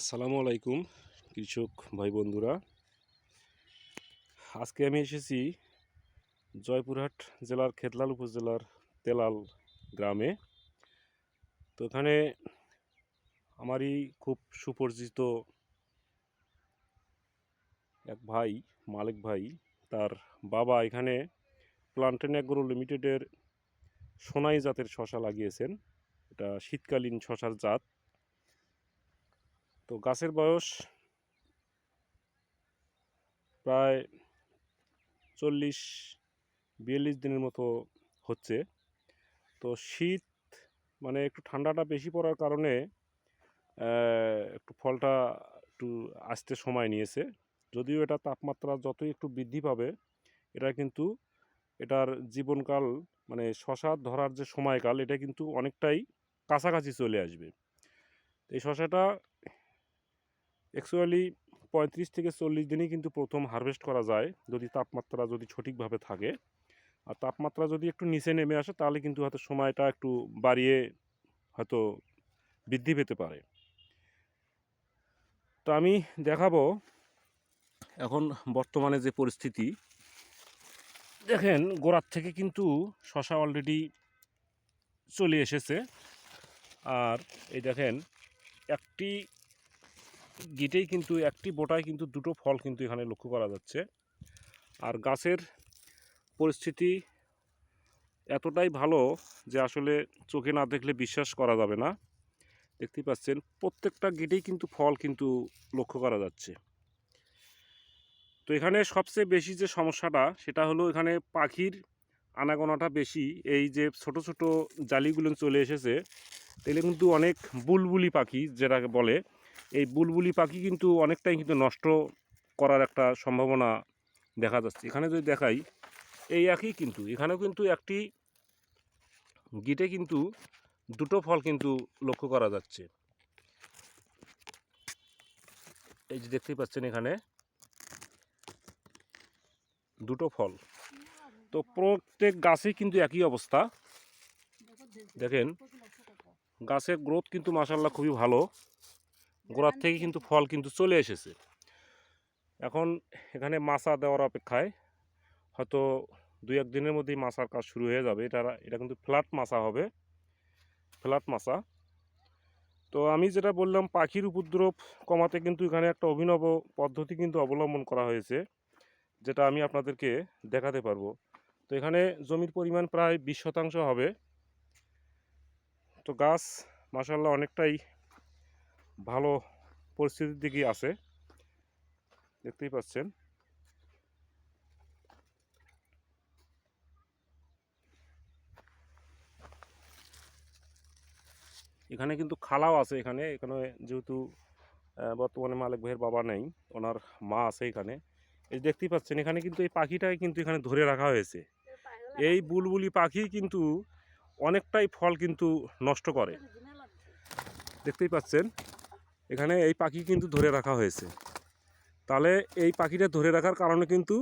আসসালামু আলাইকুম, কৃষক ভাই বন্ধুরা আজকে আমি এসেছি জয়পুরহাট জেলার খেতলাল উপজেলার তেলাল গ্রামে। তো এখানে আমারই খুব সুপরিচিত এক ভাই, মালিক ভাই, তার বাবা এখানে প্লান্টেন অ্যাগ্রো লিমিটেডের সোনাই জাতের শশা লাগিয়েছেন। এটা শীতকালীন শশার জাত। তো গাছের বয়স প্রায় চল্লিশ, বিয়াল্লিশ দিনের মতো হচ্ছে। তো শীত মানে একটু ঠান্ডাটা বেশি পড়ার কারণে একটু ফলটা একটু আসতে সময় নিয়েছে। যদিও এটা তাপমাত্রা যতই একটু বৃদ্ধি পাবে, এটা কিন্তু এটার জীবনকাল মানে শশা ধরার যে সময়কাল, এটা কিন্তু অনেকটাই কাছাকাছি চলে আসবে। এই শশাটা অ্যাকচুয়ালি পঁয়ত্রিশ থেকে চল্লিশ দিনই কিন্তু প্রথম হারভেস্ট করা যায়, যদি তাপমাত্রা যদি সঠিকভাবে থাকে। আর তাপমাত্রা যদি একটু নিচে নেমে আসে, তাহলে কিন্তু হয়তো সময়টা একটু বাড়িয়ে হয়তো বৃদ্ধি পেতে পারে। তো আমি দেখাবো এখন বর্তমানে যে পরিস্থিতি। দেখেন, গোড়ার থেকে কিন্তু শশা অলরেডি চলে এসেছে। আর এই দেখেন, একটি গিটেই কিন্তু, একটি বোটায় কিন্তু দুটো ফল কিন্তু এখানে লক্ষ্য করা যাচ্ছে। আর গাছের পরিস্থিতি এতটাই ভালো যে আসলে চোখে না দেখলে বিশ্বাস করা যাবে না। দেখতেই পাচ্ছেন, প্রত্যেকটা গিটেই কিন্তু ফল কিন্তু লক্ষ্য করা যাচ্ছে। তো এখানে সবচেয়ে বেশি যে সমস্যাটা, সেটা হলো এখানে পাখির আনাগোনাটা বেশি। এই যে ছোট ছোট জালিগুলো চলে এসেছে, তাহলে কিন্তু অনেক বুলবুলি পাখি, যেটাকে বলে এই বুলবুলি পাখি কিন্তু অনেকটাই কিন্তু নষ্ট করার একটা সম্ভাবনা দেখা যাচ্ছে। এখানে যদি দেখাই, এই একই কিন্তু, এখানেও কিন্তু একটি গিটে কিন্তু দুটো ফল কিন্তু লক্ষ্য করা যাচ্ছে। এই যে দেখতেই পাচ্ছেন এখানে দুটো ফল। তো প্রত্যেক গাছেই কিন্তু একই অবস্থা। দেখেন, গাছের গ্রোথ কিন্তু মাসাল্লাহ খুবই ভালো। গোড়ার থেকে কিন্তু ফল কিন্তু চলে এসেছে। এখন এখানে মাছা দেওয়ার অপেক্ষায় হয়তো দুই এক দিনের মধ্যেই মাছার কাজ শুরু হয়ে যাবে। এটা এটা কিন্তু ফ্ল্যাট মাছা হবে। ফ্ল্যাট মাছা। তো আমি যেটা বললাম পাখির উপদ্রব কমাতে কিন্তু এখানে একটা অভিনব পদ্ধতি কিন্তু অবলম্বন করা হয়েছে যেটা আমি আপনাদেরকে দেখাতে পারব। তো এখানে জমির পরিমাণ প্রায় বিশ শতাংশ হবে। তো গাছ মাসাল্লাহ অনেকটাই ভালো পরিস্থিতির দিকে আছে। দেখতেই পাচ্ছেন। এখানে কিন্তু খালাও আছে এখানে। এখানে যেহেতু বর্তমানে মালিক ভাইয়ের বাবা নেই, ওনার মা আছে এখানে। এই দেখতেই পাচ্ছেন, এখানে কিন্তু এই পাখিটাকে কিন্তু এখানে ধরে রাখা হয়েছে। এই বুলবুলি পাখি কিন্তু অনেকটাই ফল কিন্তু নষ্ট করে। দেখতেই পাচ্ছেন এখানে এই পাখি কিন্তু ধরে রাখা হয়েছে। তাহলে এই পাখিটা ধরে রাখার কারণে কিন্তু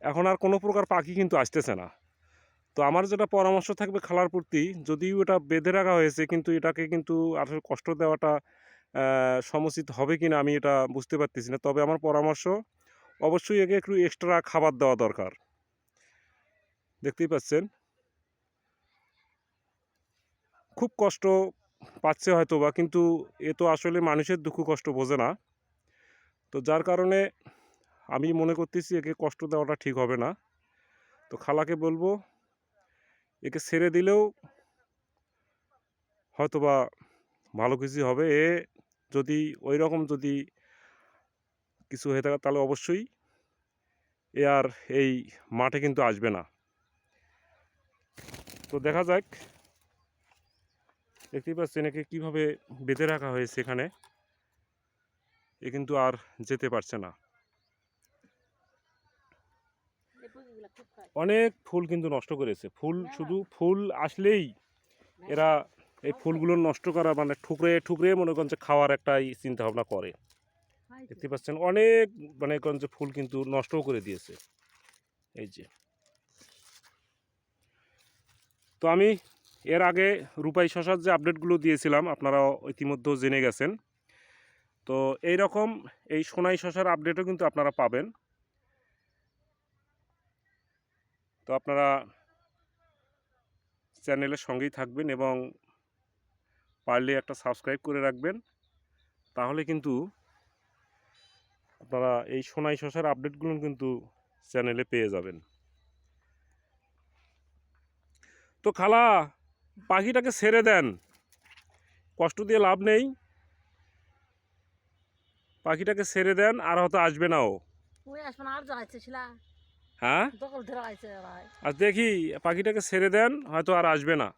এখন আর কোনো প্রকার পাখি কিন্তু আসতেছে না। তো আমার যেটা পরামর্শ থাকবে খালার প্রতি, যদিও এটা বেঁধে রাখা হয়েছে, কিন্তু এটাকে কিন্তু আসলে কষ্ট দেওয়াটা সমুচিত হবে কি না আমি এটা বুঝতে পারতেছি না। তবে আমার পরামর্শ, অবশ্যই একে একটু এক্সট্রা খাবার দেওয়া দরকার। দেখতেই পাচ্ছেন? খুব কষ্ট পাচ্ছে হয়তো বা কিন্তু এ তো আসলে মানুষের দুঃখ কষ্ট বোঝে না। তো যার কারণে আমি মনে করতেছি একে কষ্ট দেওয়াটা ঠিক হবে না। তো খালাকে বলব, একে ছেড়ে দিলেও হয়তো বা ভালো কিছু হবে। এ যদি ওই রকম যদি কিছু হয়ে থাকে তাহলে অবশ্যই এ আর এই মাঠে কিন্তু আসবে না। তো দেখা যাক দেখতেই পাচ্ছেন একে কীভাবে বেঁধে রাখা হয়েছে এখানে এ কিন্তু আর যেতে পারছে না। অনেক ফুল কিন্তু নষ্ট করেছে। ফুল শুধু ফুল আসলেই এরা এই ফুলগুলো নষ্ট করা মানে ঠুকরে ঠুকরে মনে করেন যে খাওয়ার একটাই চিন্তা ভাবনা করে। দেখতে পাচ্ছেন অনেক মানে করেন যে ফুল কিন্তু নষ্টও করে দিয়েছে। এই যে। তো আমি এর আগে রূপাই শশার যে আপডেটগুলো দিয়েছিলাম আপনারা ইতিমধ্যে জেনে গেছেন। তো এই রকম এই সোনাই শশার আপডেটও কিন্তু আপনারা পাবেন। তো আপনারা চ্যানেলের সঙ্গেই থাকবেন এবং পারলে একটা সাবস্ক্রাইব করে রাখবেন। তাহলে কিন্তু আপনারা এই সোনাই শশার আপডেটগুলো কিন্তু চ্যানেলে পেয়ে যাবেন। তো খালা পাখিটাকে ছেড়ে দেন। কষ্ট দিয়ে লাভ নেই। পাখিটাকে ছেড়ে দেন আর হয়তো আসবে না ও। হ্যাঁ? আর দেখি পাখিটাকে ছেড়ে দেন হয়তো আর আসবে না।